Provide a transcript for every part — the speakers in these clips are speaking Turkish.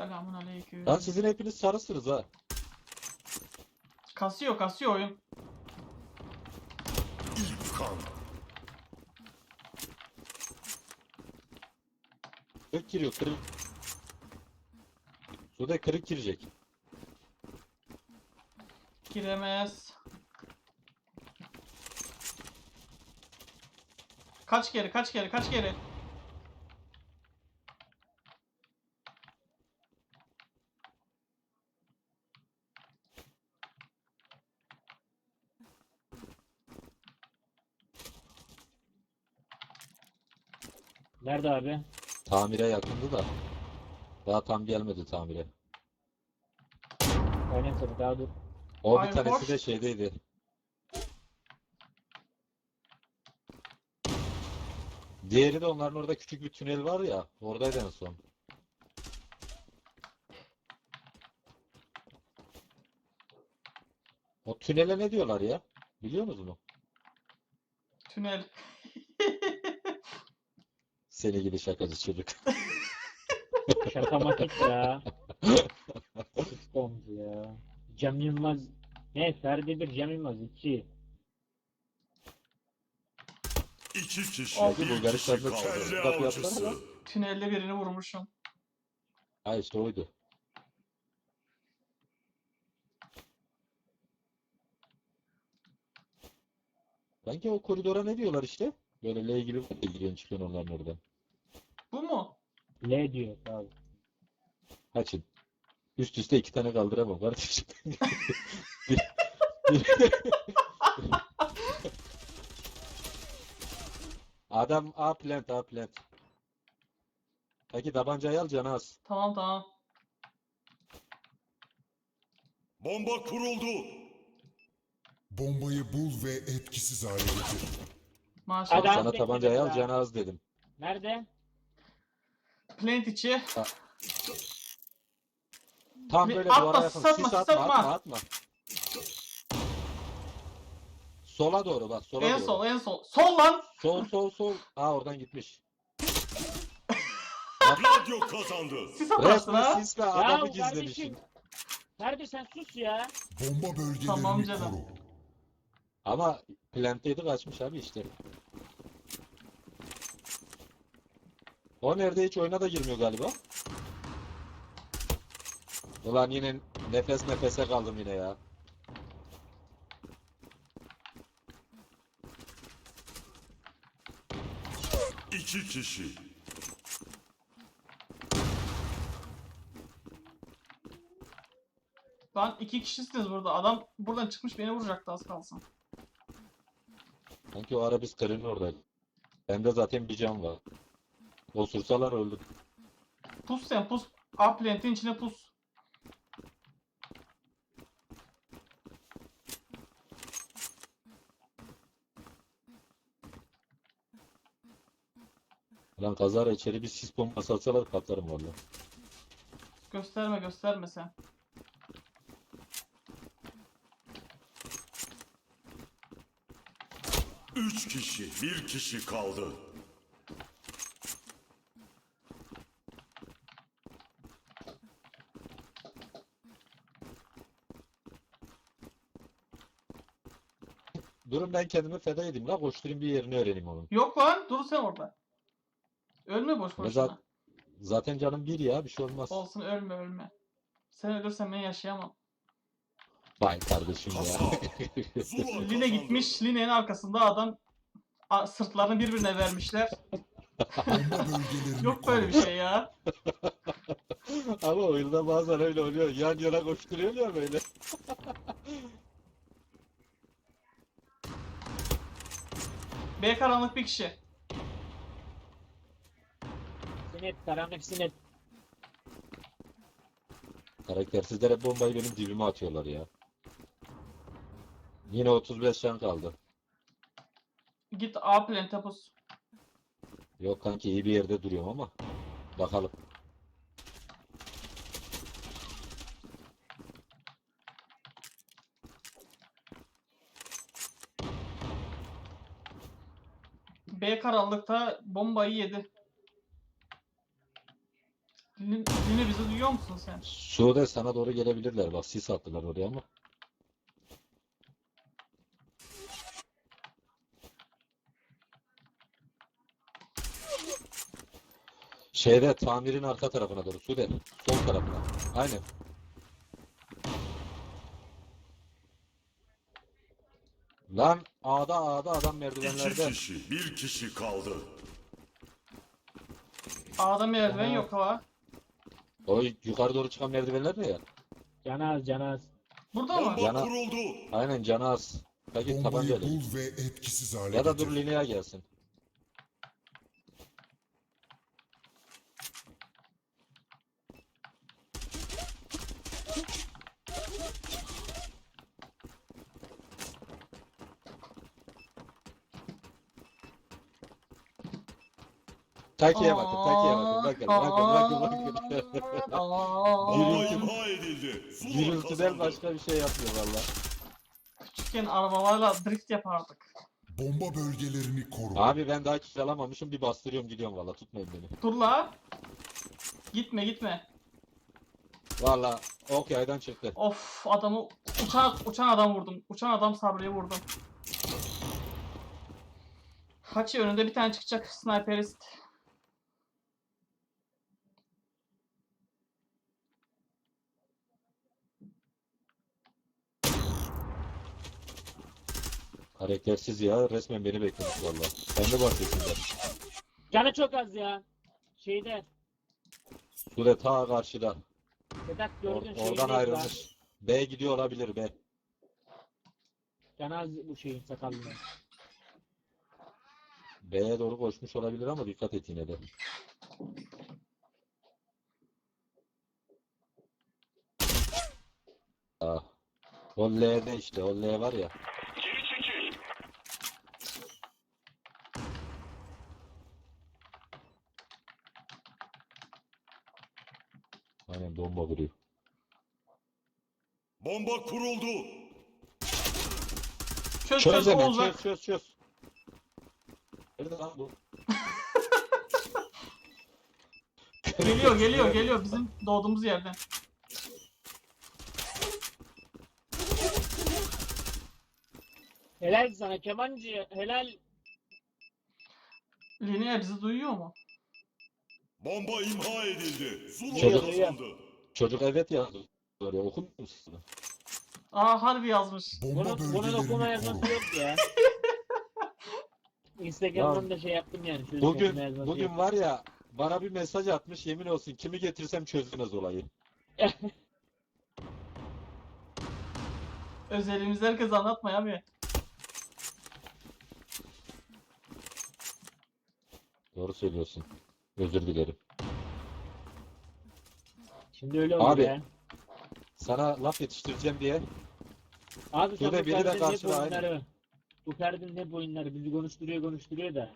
Selamun aleyküm. Lan sizin hepiniz sarısınız ha. Kasıyor kasıyor oyun. Kırık giriyor kırık. Suda kırık girecek. Giremez. Kaç kere kaç kere kaç kere. Nerede abi? Tamire yakındı da. Daha tam gelmedi tamire. Aynen tabii daha dur. O Ay, bir tanesi hoş. de şeydeydi. Diğeri de onların orada küçük bir tünel var ya. Oradaydı en son. O tünele ne diyorlar ya? Biliyor musunuz? Tünel. Seni gibi şakacı çocuk. Şakamatik ya. Sıkıntı ya. Cem Yılmaz. Ne? Ferdi bir Cem Yılmaz. iki. İki kişi. Of. Bir kişi Bulgaristan'da kaldı. çıktı. Kelle avcısı. yaptılar? Tünelde birini vurmuşum. Ha işte oydu. Sanki o koridora ne diyorlar işte? Böyle L gibi giriyorsun çıkıyorsun onların oradan. Bu mu? L diyor abi. Kaçın. Üst üste iki tane kaldıramam kardeşim. Bir- bir- Adam A plant A plant. Peki tabancayı al canı az. Tamam tamam. Bomba kuruldu. Bombayı bul ve etkisiz hale getir. Maşallah. Adam- Sana tabancayı al ya. canı az dedim. Nerede? Plant içi. Tam Bir böyle atma, duvara yakın. sis atma, Sis sis atma, atma. atma, atma. Sola doğru bak, sola En doğru. sol en sol. Sol lan. Sol, sol, sol. Aa oradan gitmiş. Radyo kazandı. Sis atarsın Resmen ha. sisle Ya adamı kardeşim. gizlemişsin. Ferdi sen sus ya. Bomba bölgelerini Tamam canım. koru. Ama plantteydi kaçmış abi işte. O nerede hiç oyuna da girmiyor galiba. Ulan yine nefes nefese kaldım yine ya. İki kişi. Lan iki kişisiniz burada. Adam buradan çıkmış beni vuracaktı az kalsın. Sanki o ara biz karının oradaydı. Bende zaten bir can var. Osursalar öldük. Pus sen pus. A plant'in içine pus. Lan kazara içeri bir sis bombası atsalar patlarım valla. Gösterme gösterme sen. Üç kişi. Bir kişi kaldı. Durun ben kendimi feda edeyim la koşturayım bir yerini öğreneyim onun. Yok lan dur sen orada. Ölme boş Ne boşuna. za- Zaten canım bir ya bir şey olmaz. Olsun ölme ölme. Sen ölürsen ben yaşayamam. Vay kardeşim ya. Line gitmiş. Line'nin arkasında adam a- sırtlarını birbirine vermişler. Yok böyle bir şey ya. Ama oyunda bazen öyle oluyor. Yan yana koşturuyor ya böyle. B karanlık bir kişi. Sinet, karanlık sinet. Karaktersizler hep bombayı benim dibime atıyorlar ya. Yine 35 can kaldı. Git A plant'e pus. Yok kanki iyi bir yerde duruyorum ama. Bakalım. B karanlıkta bombayı yedi. Lini, Lini bizi duyuyor musun sen? Sude sana doğru gelebilirler. Bak sis attılar oraya ama. Şeyde tamirin arka tarafına doğru. Sude. Sol tarafına. Aynen. Lan A'da A'da adam İki merdivenlerde. kişi, bir kişi kaldı. A'da merdiven Aha. yok ha. O yukarı doğru çıkan merdivenler ne ya? Canaz canaz. Burada mı? Bomba Yana- kuruldu. Aynen canı az. Peki Bombayı tabancayla. bul ve etkisiz hale Ya da getir. dur lineye gelsin. Takiye bakın, takiye bakın. Bakın, bakın, bakın, bakın. Aa. Gürültü- imha edildi. Gürültüden kazandı. başka bir şey yapmıyor valla. Küçükken arabalarla drift yapardık. Bomba bölgelerini koru. Abi ben daha kill alamamışım bir bastırıyorum gidiyorum valla tutmayın beni. Dur la. Gitme gitme. Valla ok yaydan çıktı. Of adamı uçan uçan adam vurdum. Uçan adam Sabri'ye vurdum. Haçi önünde bir tane çıkacak sniperist. Karaktersiz ya resmen beni beklemiş valla. Sen de bahsetsin de. Canı çok az ya. Şeyde. Sude ta karşıda. Sedat Or- gördün şeyi oradan değil ayrılmış. B gidiyor olabilir B. Canaz bu şeyin sakallı. B'ye doğru koşmuş olabilir ama dikkat et yine de. Ah. O L'de işte. O L var ya. Aynen bomba vuruyor. Bomba kuruldu. Çöz Çöz çöz hemen olacak. çöz çöz çöz. Nerede lan bu? Geliyor geliyor geliyor bizim doğduğumuz yerden. Helal sana kemancı helal. Linear bizi duyuyor mu? Bomba imha edildi. Zula Çocuk- kazandı. Çocuk evet yazdı. Böyle okur musun? Aa harbi yazmış. Bomba Bunu, bunun okuma bölgelerini yazması yok ya. Instagram'dan da şey yaptım yani. okuma Bugün yazması bugün yok. var ya bana bir mesaj atmış yemin olsun kimi getirsem çözdünüz olayı. Özelimizi herkes anlatma abi. Doğru söylüyorsun. Özür dilerim. Şimdi öyle oldu Abi, ya. Sana laf yetiştireceğim diye. Abi Şurada bu biri de Ferdi'nin hep karşıda, oyunları. Bu Ferdi'nin hep oyunları bizi konuşturuyor konuşturuyor da.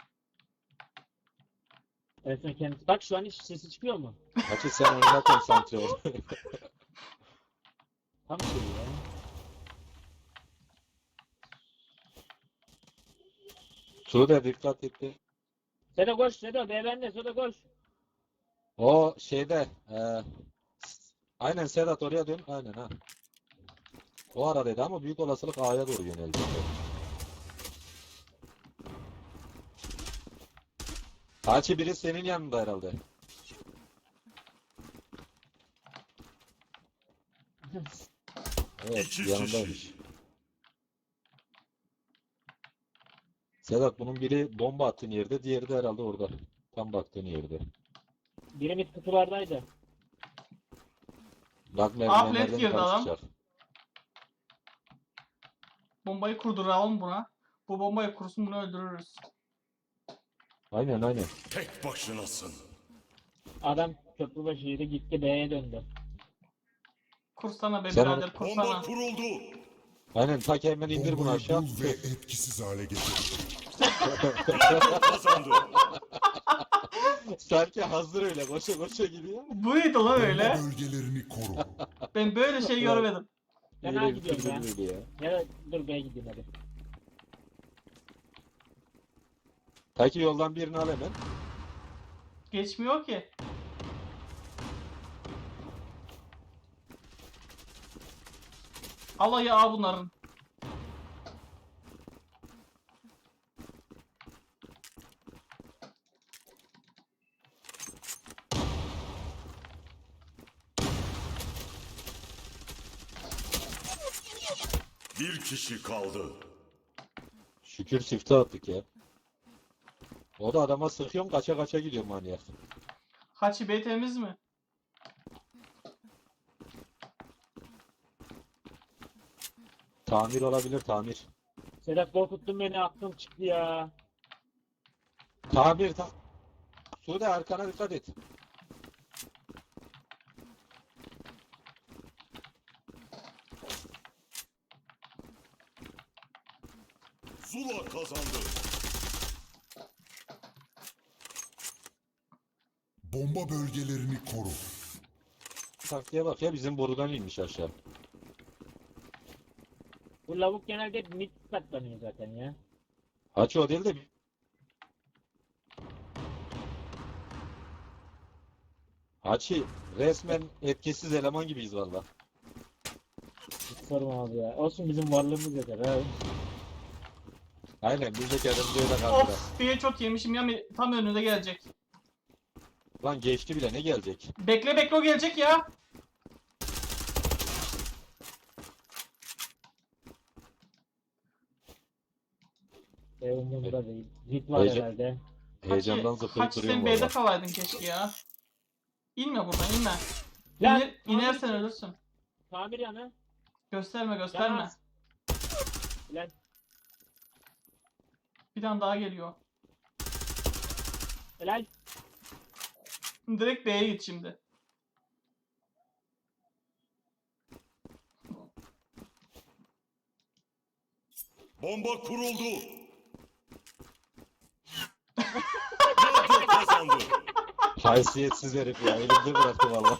Evet sen kendisi. Bak şu an hiç sesi çıkıyor mu? Açı sen oyuna konsantre ol. Tam şey ya. Sude dikkat etti. Sedo koş Sedo be bende Sedo koş. O şeyde eee aynen Sedat oraya dön. Aynen ha. O aradaydı ama büyük olasılık A'ya doğru yöneldi. Açı biri senin yanında herhalde. Evet İki yanındaymış. Sedat bunun biri bomba attığın yerde, diğeri de herhalde orada. Tam baktığın yerde. Birimiz kutulardaydı. Bak merdivenlerden girdi adam. çıkacak. Bombayı kurduralım buna. Bu bombayı kursun bunu öldürürüz. Aynen aynen. Tek başınasın. Adam köprü başıydı gitti B'ye döndü. Kursana be Sen birader Bomba kursana. kuruldu. Aynen tak hemen indir bunu Bombayı aşağı. bul ve etkisiz hale getir. Kazandı. Serke hazır öyle koşa koşa gidiyor. Bu neydi lan öyle? Bölgelerini koru. Ben böyle şey görmedim. Ben Öyle bir gidiyorum film ya. ya. Dur B'ye gideyim hadi. Belki yoldan birini al hemen. Geçmiyor ki. Alayı A bunların. Bir kişi kaldı. Şükür sifte attık ya. O da adama sıkıyorum kaça kaça gidiyor manyak. Haçi B temiz mi? Tamir olabilir tamir. Sedat korkuttun beni aklım çıktı ya. Tamir tam. Sude arkana dikkat et. Zula kazandı. Bomba bölgelerini koru. Taktiğe bak ya bizim borudan inmiş aşağı. Bu lavuk genelde mid saklanıyor zaten ya. Haçı o değil de Haçı resmen etkisiz eleman gibiyiz valla. Hiç sorma abi ya. Olsun bizim varlığımız yeter ha. Aynen biz de kendimizi öyle kaldılar. Of B çok yemişim ya tam önünde gelecek. Lan geçti bile ne gelecek? Bekle bekle o gelecek ya. E umurumda değil. Zit var Heyecan- herhalde. Heyecandan zıplayıp Haçi duruyorum sen B'de valla. kalaydın keşke ya. İnme buradan inme. Lan, İner, inersen ölürsün. Tamir yanı. Gösterme gösterme. Lan Bir tane daha geliyor. helal. Direkt B'ye git şimdi. Bomba kuruldu. Radyo kazandı. Haysiyetsiz herif ya elimde bıraktı valla.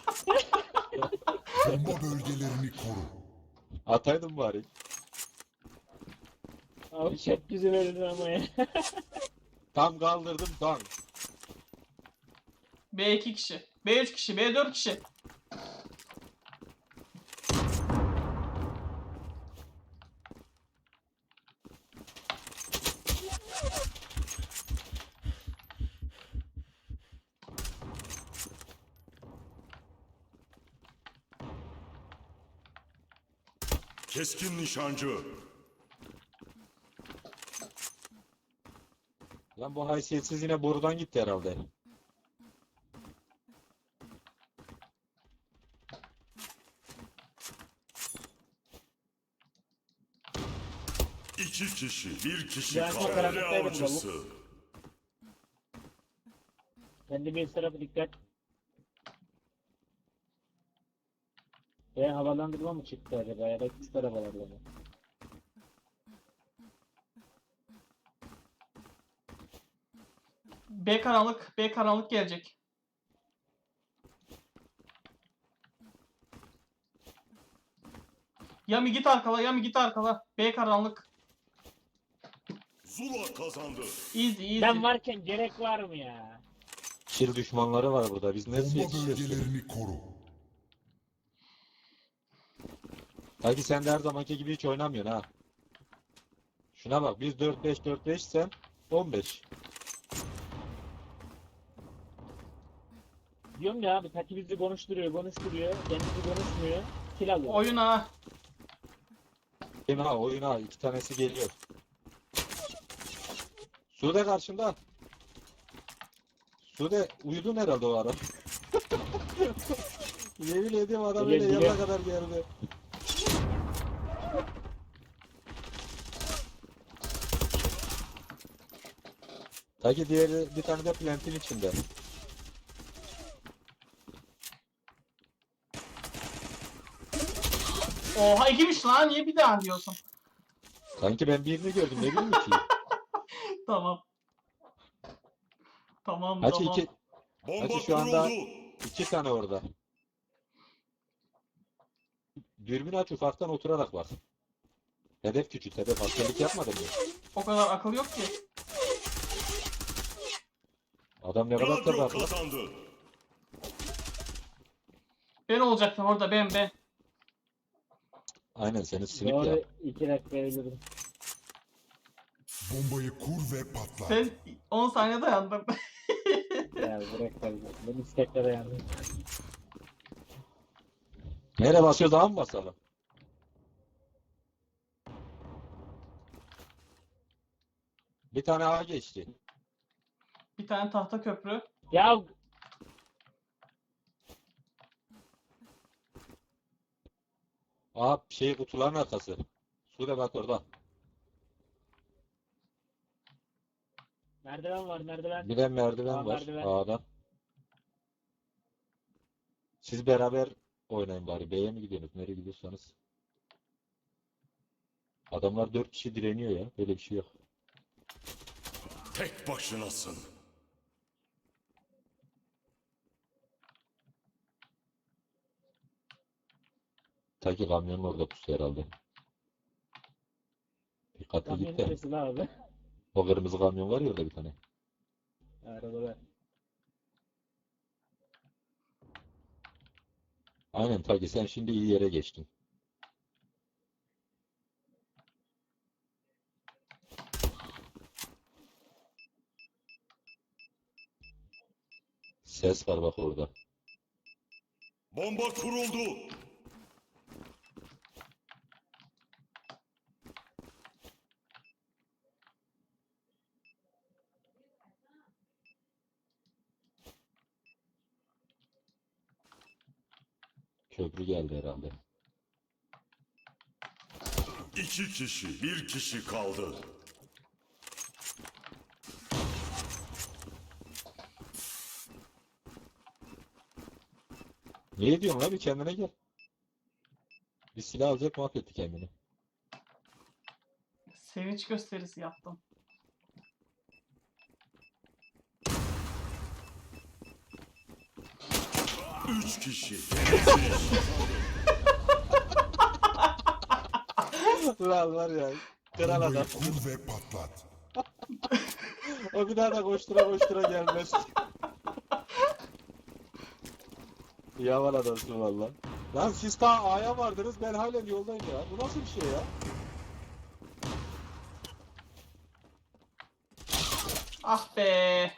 Bomba bölgelerini koru. Ataydın bari. Abi çok güzel öldün ama ya. Tam kaldırdım tam. B 2 kişi. B 3 kişi. B 4 kişi. Keskin nişancı. Lan bu haysiyetsiz yine borudan gitti herhalde. İki kişi, bir kişi Yani kaldı. karanlıktaydı bu avcısı. Kendi bir tarafı dikkat. E havalandırma mı çıktı acaba ya da küçük arabalarla mı? B karanlık. B karanlık gelecek. Yami git arkala. Yami git arkala. B karanlık. Zula kazandı. Easy easy. Ben varken gerek var mı ya? Şil düşmanları var burada. Biz nasıl Bomba bölgelerini koru. Sanki sen de her zamanki gibi hiç oynamıyorsun ha. Şuna bak biz 4-5-4-5 sen 15. Diyorum ya abi Taki bizi konuşturuyor konuşturuyor. Kendisi konuşmuyor. Kill alıyor. Oyun ha. Oyun ha iki tanesi geliyor. Sude karşımda. Sude uyudun herhalde o ara. Yemin ediyorum adam öyle yana kadar geldi. Taki diğeri bir tane de plantin içinde. Oha ikiymiş lan. Niye bir daha diyorsun? Sanki ben birini gördüm ne bileyim ki. Tamam. Tamam Hacı tamam. iki, Bomba Hacı şu anda- kuruldu. iki tane orada. Dürbün aç ufaktan oturarak bak. Hedef küçült, hedef askerlik yapmadın mı? O kadar akıl yok ki. Adam ne kadar Radyo tabii kazandı. Ben olacaktım orada ben ben. Aynen senin simit ya. Doğru 2 dakika ölürüm. Bombayı kur ve patlat. Sen 10 saniye dayandın. Ya bırak kardeşim. Ben isteklere yandım. Nereye basıyoruz daha mı basalım? Bir tane A geçti. bir tane tahta köprü. Ya A şey kutuların arkası. Sude bak orada. merdiven var merdiven. Bir de merdiven A var merdiven. A'da. Siz beraber oynayın bari. B'ye mi gidiyorsunuz? Nereye gidiyorsanız. Adamlar 4 kişi direniyor ya. Böyle bir şey yok. Tek başınasın. Ta ki kamyonun orada pusu herhalde. Dikkatli git de. abi? O kırmızı kamyon var ya orada bir tane. Arabada. Aynen ta ki sen şimdi iyi yere geçtin. Ses var bak orada. Bomba kuruldu. Köprü geldi herhalde. İki kişi, bir kişi kaldı. Ne diyorsun lan bir kendine gel. Bir silah alacak mahvetti kendini. Sevinç gösterisi yaptım. Üç kişi. Lan var ya. Kral adam. kur ve patlat. O bir daha da koştura koştura gelmez. Yaman adamsın valla. Lan siz ta A'ya vardınız ben halen yoldayım ya. Bu nasıl bir şey ya? Ah be.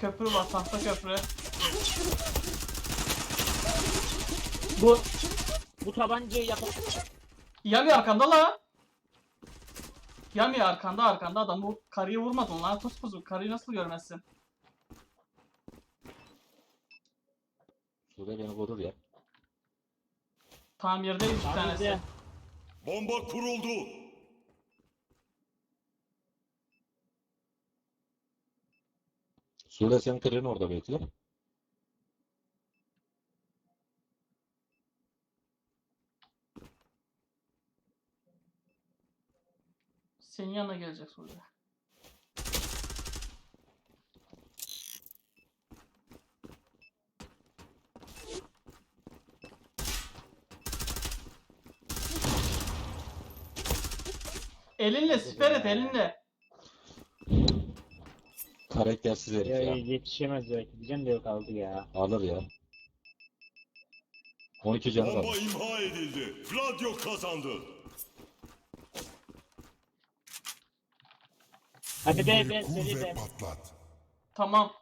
Köprü var tahta köprü. Bu bu tabancayı yapıp Yami arkanda la. Yami arkanda arkanda adam bu karıyı vurmadın lan kuspuzu karıyı nasıl görmezsin? Sude beni korur ya. Tam yerdeyim bir tanesi. Tamirde. Bomba kuruldu. Sude sen kırın orada bekle. Senin yanına gelecek sonra. Elinle siper et elinle. Karaktersiz herif Ya ya. yetişemez belki diyeceğim de yok aldı ya. Alır ya. 12 canı Bomba kalmış. imha edildi. Gladio kazandı. Hadi be be seri be. patlat. Tamam.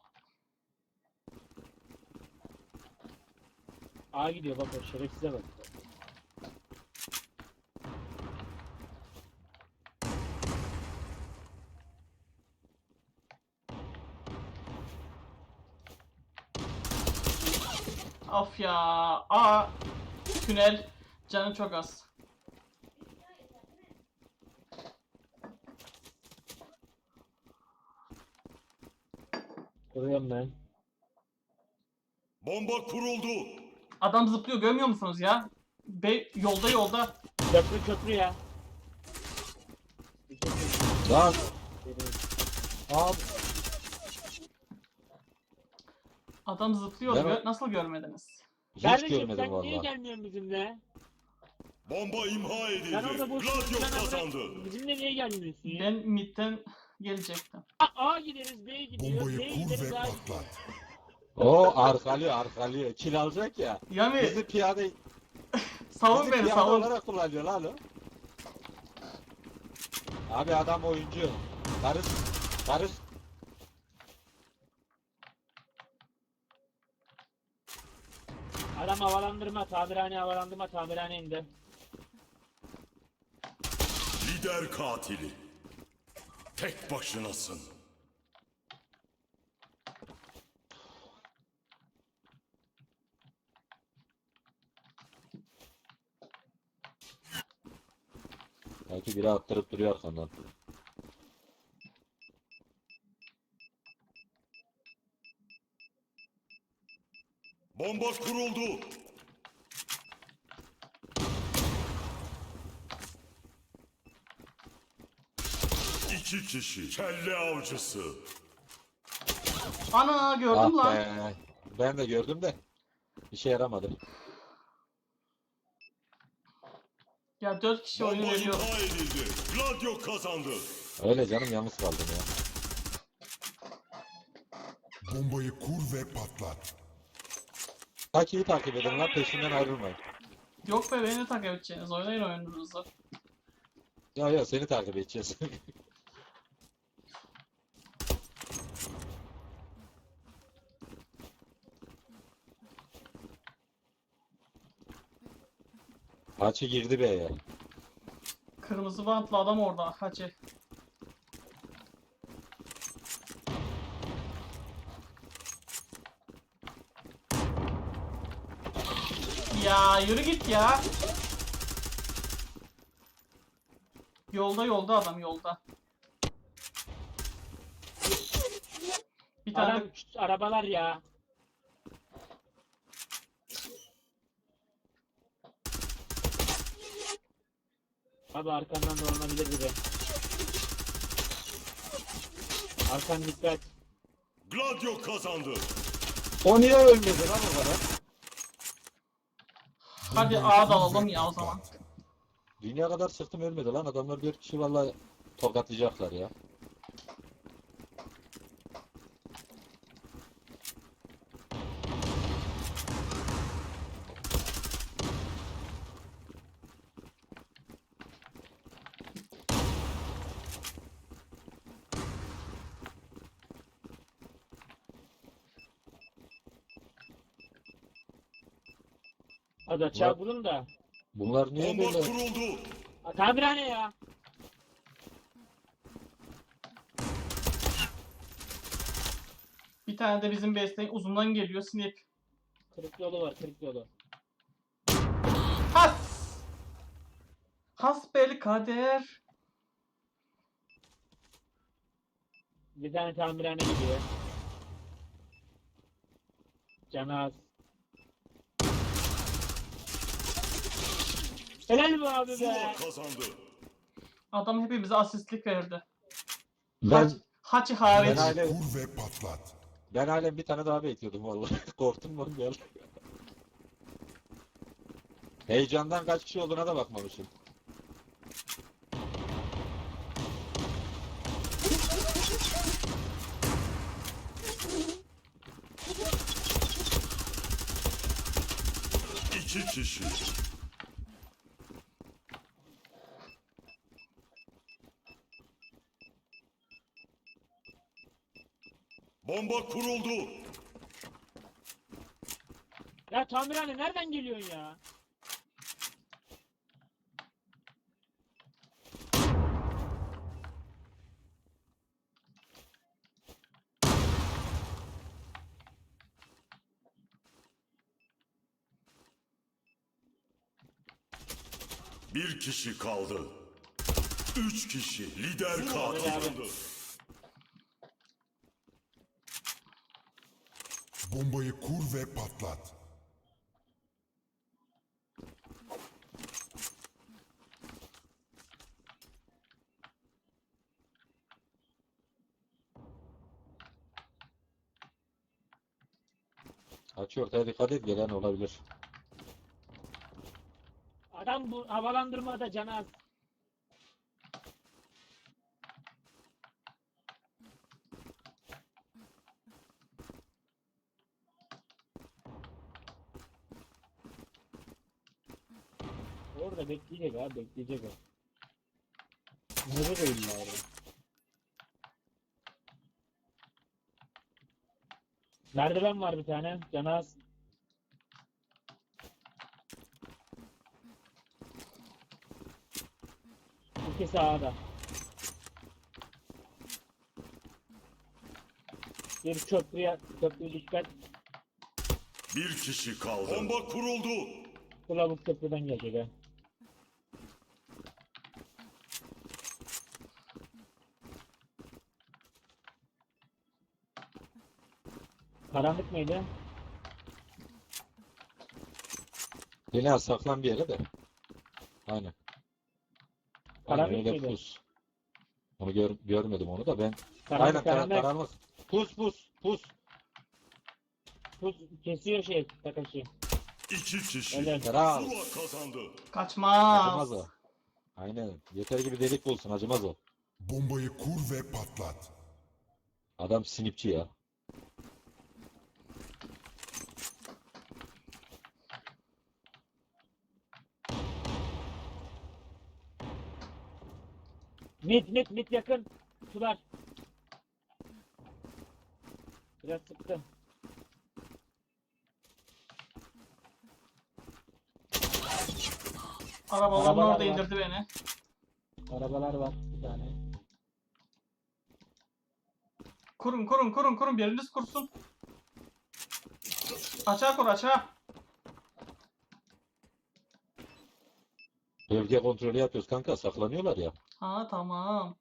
A gidiyor bak o şerefsize bak. Of ya. Aa. Tünel. Canı çok az. Duruyorum ben. Bomba kuruldu. Adam zıplıyor görmüyor musunuz ya? Be yolda yolda. Köprü köprü ya. Lan abi Adam zıplıyor. Ben Gö- Nasıl görmediniz? hiç Kardeşim görmedim sen niye gelmiyorsun bizimle? Bomba imha edildi. Sen orada boş Gladio kazandı. orada bizimle niye gelmiyorsun ya? Ben midden gelecektim. A, A gideriz B'ye gidiyoruz. Bombayı kur gideriz A patlat. O arkalıyor arkalıyor. Kill alacak ya. Yami Bizi piyade Savun Bizi beni piyade savun. olarak kullanıyor lan o. Abi adam oyuncu. Karış. Karış. Adam havalandırma, tamirhane havalandırma, tamirhane indi. Lider katili. Tek başınasın. Belki biri attırıp duruyor arkandan. Bomba kuruldu. İki kişi. Kelle avcısı. Ana gördüm Ah lan. be. Ben de gördüm de. İşe yaramadı. Ya 4 kişi oyunu Bomba veriyor. imha edildi. Gladio kazandı. Öyle canım yalnız kaldım ya. Bombayı kur ve patlat. Takiyi takip edin lan peşinden ayrılmayın. Yok be beni takip edeceğiniz. Oynayın oyununuzu. Ya ya seni takip edeceğiz. Haçı girdi be ya. Kırmızı bantlı adam orada. Hacı. Ya yürü git ya. Yolda yolda adam yolda. Bir tane Adam arabalar ya. Abi arkandan dolanabilir biri. Arkan dikkat. Gladio kazandı. O niye ölmedi lan o kadar? hadi kur dalalım ya o zaman. Dünya kadar sıktım ölmedi lan adamlar 4 kişi vallahi tokatlayacaklar ya. Hadi açığa bulun da. Bunlar niye Bomba böyle? kuruldu. Ha, Tamirhane ya. Bir tane de bizim base'den uzundan geliyor snip. Kırık yolu var kırık yolu. Has! Hasbel kader. Bir tane tamirhane gidiyor. Canı Helal bu abi be. kazandı. Adam hepimize asistlik verdi. Ben, Haç, Haçı hariç. Ben hala- Kur ve patlat. ben halen bir tane daha bekliyordum vallahi. Korktum lan ya. Heyecandan kaç kişi olduğuna da bakmamışım. İki kişi. Bomba kuruldu. Ya tamirhane nereden geliyorsun ya? Bir kişi kaldı. Üç kişi. Lider katil. Bombayı kur ve patlat. Açı ortaya dikkat et gelen olabilir. Adam bu havalandırmada canı az. Orada bekleyecek o. Nereye illa orada. Merdiven var bir tane. Canaz. İki sağda. Bir köprüye, köprüye dikkat. Bir kişi kaldı. Bomba kuruldu. Kılavuz köprüden gelecek ha. Karanlık mıydı? Yine saklan bir yere de. Aynen. Karanlık Aynen öyle mıydı? pus. Onu gör, görmedim onu da ben. Karanlık Aynen kara, karanlık. karanlık. Pus pus pus. Pus kesiyor şey Takashi. İki kişi. Öyle. Kral. Zula kazandı. Kaçmaz. Acımaz o. Aynen. Yeter gibi delik bulsun acımaz o. Bombayı kur ve patlat. Adam sinipçi ya. Mid mid mid yakın. Sular. Biraz sıktım. Arabaların Arabalar orada var. indirdi beni. Arabalar var bir tane. Kurun kurun kurun kurun biriniz kursun. Açığa kur açığa. Bölge kontrolü yapıyoruz kanka. Saklanıyorlar ya. Ha tamam.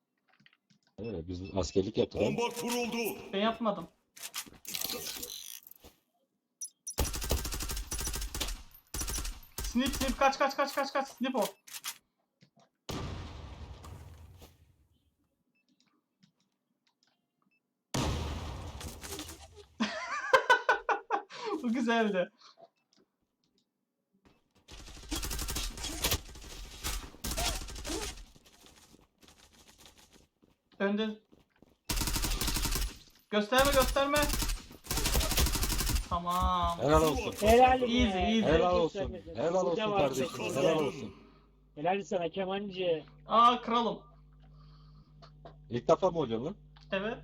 Evet, biz askerlik yaptık. Bomba kuruldu. Ben yapmadım. Snip snip kaç kaç kaç kaç kaç snip o. Bu güzeldi. Önde. Gösterme gösterme. Tamam. Helal olsun. Helal Easy, easy. Helal olsun. Helal olsun Hoca var, kardeşim. Helal olsun. Helal sana kemancı. Aa kralım. İlk defa mı oluyor lan? Evet.